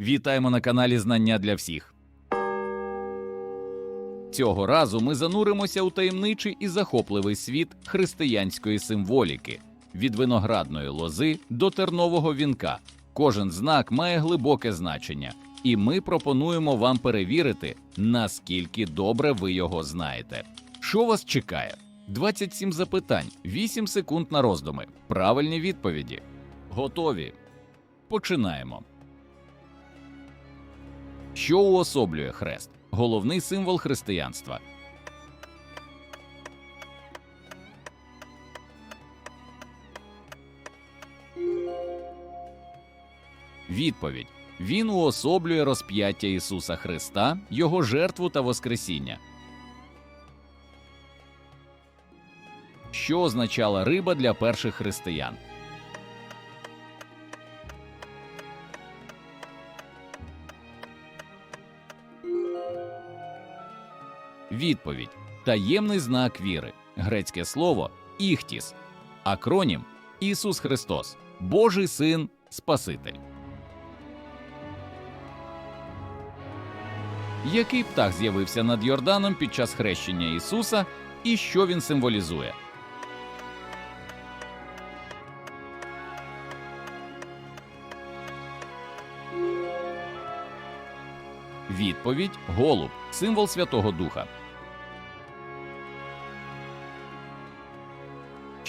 Вітаємо на каналі Знання для всіх. Цього разу ми зануримося у таємничий і захопливий світ християнської символіки від виноградної лози до тернового вінка. Кожен знак має глибоке значення, і ми пропонуємо вам перевірити, наскільки добре ви його знаєте. Що вас чекає? 27 запитань, 8 секунд на роздуми. Правильні відповіді. Готові. Починаємо. Що уособлює хрест? Головний символ християнства. Відповідь: Він уособлює розп'яття Ісуса Христа, Його жертву та Воскресіння. Що означала риба для перших християн? Відповідь таємний знак віри, грецьке слово іхтіс, акронім Ісус Христос, Божий Син, Спаситель. Який птах з'явився над Йорданом під час хрещення Ісуса і що він символізує? Відповідь голуб, символ Святого Духа.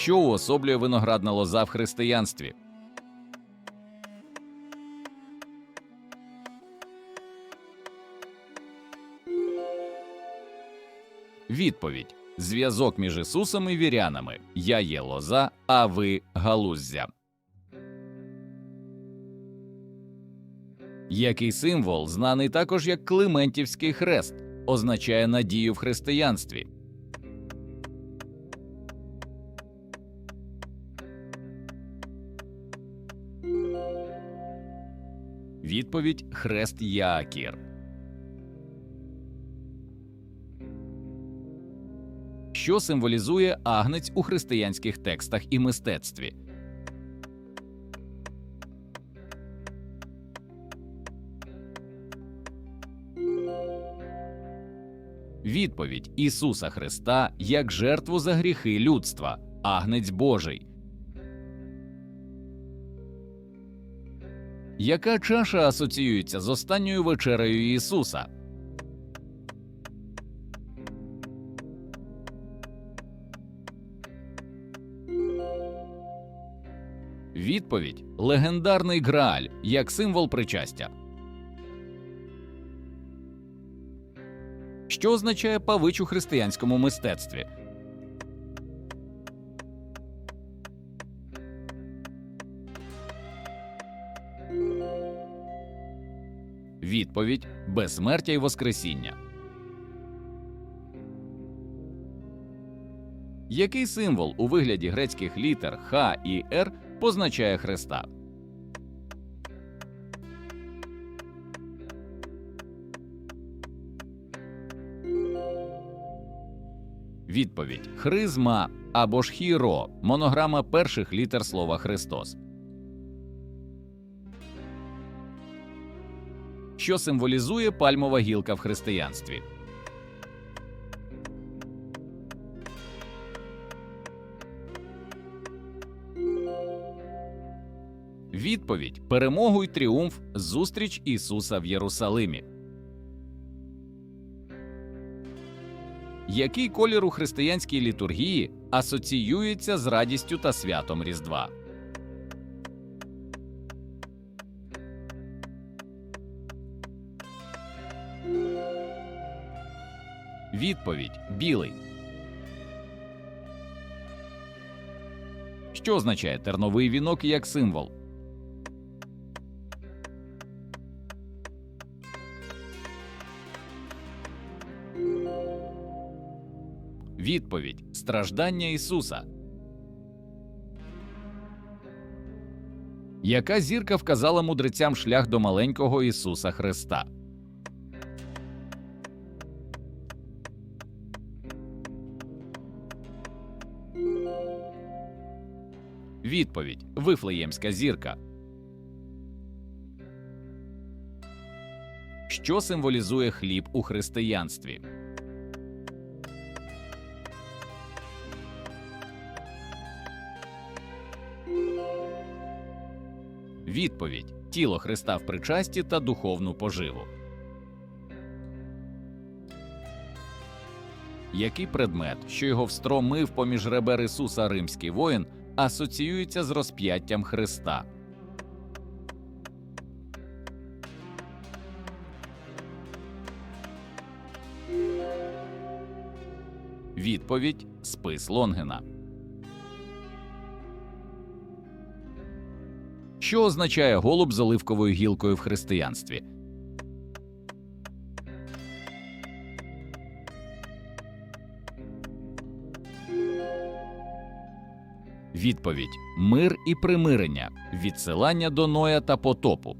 Що уособлює виноградна лоза в християнстві? Відповідь: Зв'язок між Ісусом і вірянами. Я є лоза, а ви галуздя. Який символ, знаний також як Климентівський хрест, означає надію в християнстві. Відповідь Хрест Яакір. Що символізує агнець у християнських текстах і мистецтві? Відповідь Ісуса Христа як жертву за гріхи людства, агнець Божий. Яка чаша асоціюється з останньою вечерею Ісуса? Відповідь легендарний Грааль як символ причастя. Що означає павич у християнському мистецтві? Відповідь безсмертя й воскресіння. Який символ у вигляді грецьких літер Х і Р позначає Христа? Відповідь Хризма або ж хіро монограма перших літер слова Христос. Що символізує пальмова гілка в християнстві? Відповідь перемогу й тріумф зустріч Ісуса в Єрусалимі. Який колір у християнській літургії асоціюється з радістю та святом Різдва? Відповідь білий. Що означає терновий вінок як символ? Відповідь страждання Ісуса. Яка зірка вказала мудрецям шлях до маленького Ісуса Христа? Відповідь Вифлеємська зірка. Що символізує хліб у християнстві? Відповідь тіло Христа в причасті та духовну поживу. Який предмет, що його встромив поміж ребер Ісуса римський воїн, асоціюється з розп'яттям Христа? Відповідь спис Лонгена. Що означає голуб з оливковою гілкою в християнстві? Відповідь мир і примирення, відсилання до Ноя та потопу.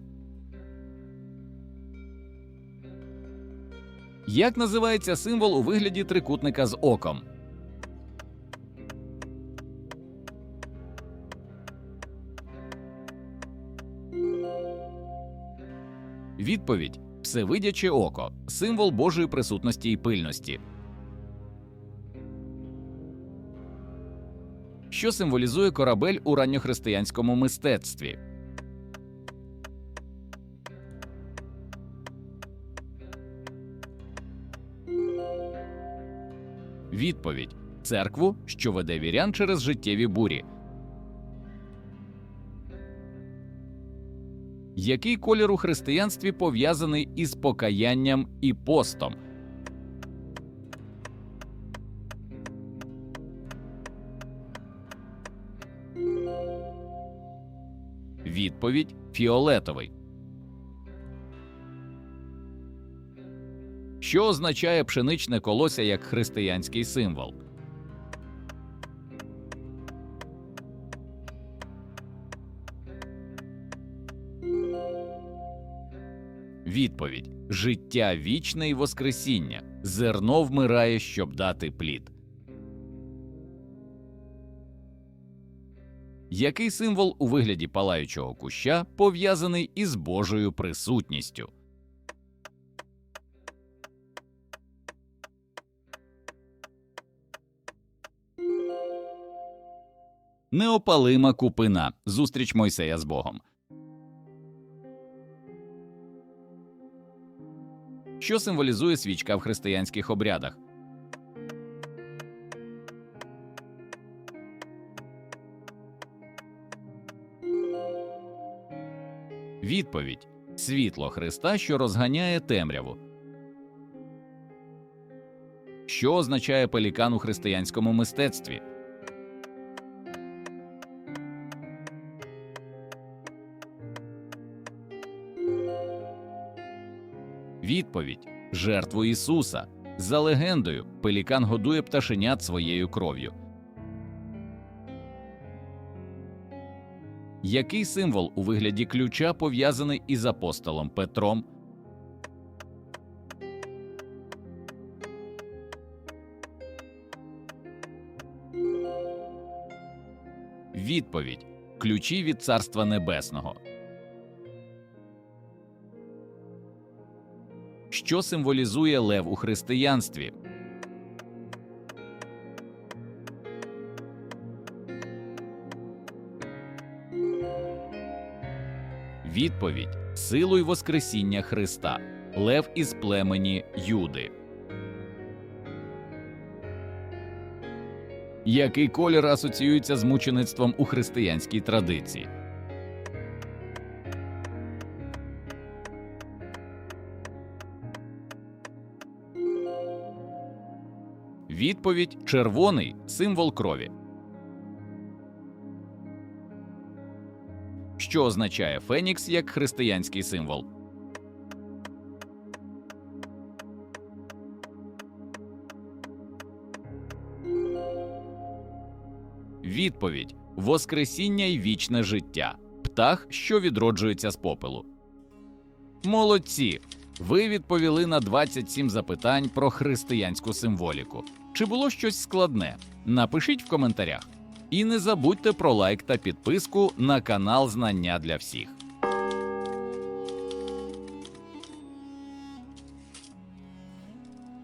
Як називається символ у вигляді трикутника з оком? Відповідь Всевидяче око, символ Божої присутності і пильності. Що символізує корабель у ранньохристиянському мистецтві? Відповідь церкву, що веде вірян через життєві бурі. Який колір у християнстві пов'язаний із покаянням і постом? Відповідь фіолетовий. Що означає пшеничне колося як християнський символ? Відповідь життя вічне і воскресіння. Зерно вмирає, щоб дати плід. Який символ у вигляді палаючого куща пов'язаний із Божою присутністю? Неопалима купина. Зустріч Мойсея з Богом. Що символізує свічка в християнських обрядах? Відповідь світло Христа, що розганяє темряву. Що означає пелікан у християнському мистецтві? Відповідь жертву Ісуса. За легендою, пелікан годує пташенят своєю кров'ю. Який символ у вигляді ключа пов'язаний із апостолом Петром? Відповідь ключі від Царства Небесного. Що символізує лев у християнстві? Відповідь силу й Воскресіння Христа. Лев із племені Юди. Який колір асоціюється з мучеництвом у християнській традиції? Відповідь червоний символ крові. Що означає Фенікс як християнський символ? Відповідь Воскресіння й вічне життя. Птах, що відроджується з попелу. Молодці! Ви відповіли на 27 запитань про християнську символіку. Чи було щось складне? Напишіть в коментарях. І не забудьте про лайк та підписку на канал Знання для всіх.